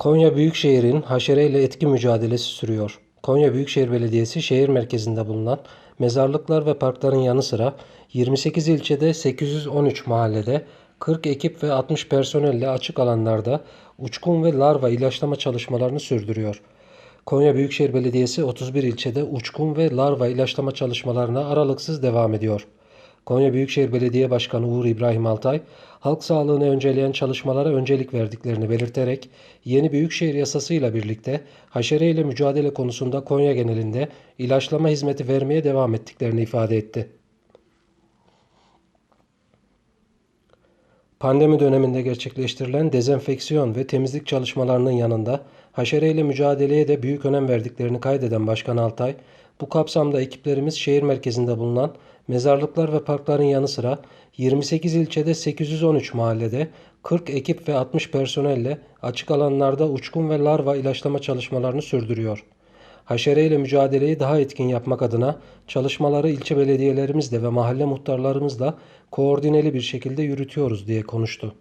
Konya Büyükşehir'in haşereyle etki mücadelesi sürüyor. Konya Büyükşehir Belediyesi şehir merkezinde bulunan mezarlıklar ve parkların yanı sıra 28 ilçede 813 mahallede 40 ekip ve 60 personelle açık alanlarda uçkun ve larva ilaçlama çalışmalarını sürdürüyor. Konya Büyükşehir Belediyesi 31 ilçede uçkun ve larva ilaçlama çalışmalarına aralıksız devam ediyor. Konya Büyükşehir Belediye Başkanı Uğur İbrahim Altay, halk sağlığını önceleyen çalışmalara öncelik verdiklerini belirterek, yeni Büyükşehir Yasası'yla birlikte haşereyle mücadele konusunda Konya genelinde ilaçlama hizmeti vermeye devam ettiklerini ifade etti. Pandemi döneminde gerçekleştirilen dezenfeksiyon ve temizlik çalışmalarının yanında haşereyle mücadeleye de büyük önem verdiklerini kaydeden Başkan Altay, bu kapsamda ekiplerimiz şehir merkezinde bulunan mezarlıklar ve parkların yanı sıra 28 ilçede 813 mahallede 40 ekip ve 60 personelle açık alanlarda uçkun ve larva ilaçlama çalışmalarını sürdürüyor. Haşereyle mücadeleyi daha etkin yapmak adına çalışmaları ilçe belediyelerimizle ve mahalle muhtarlarımızla koordineli bir şekilde yürütüyoruz diye konuştu.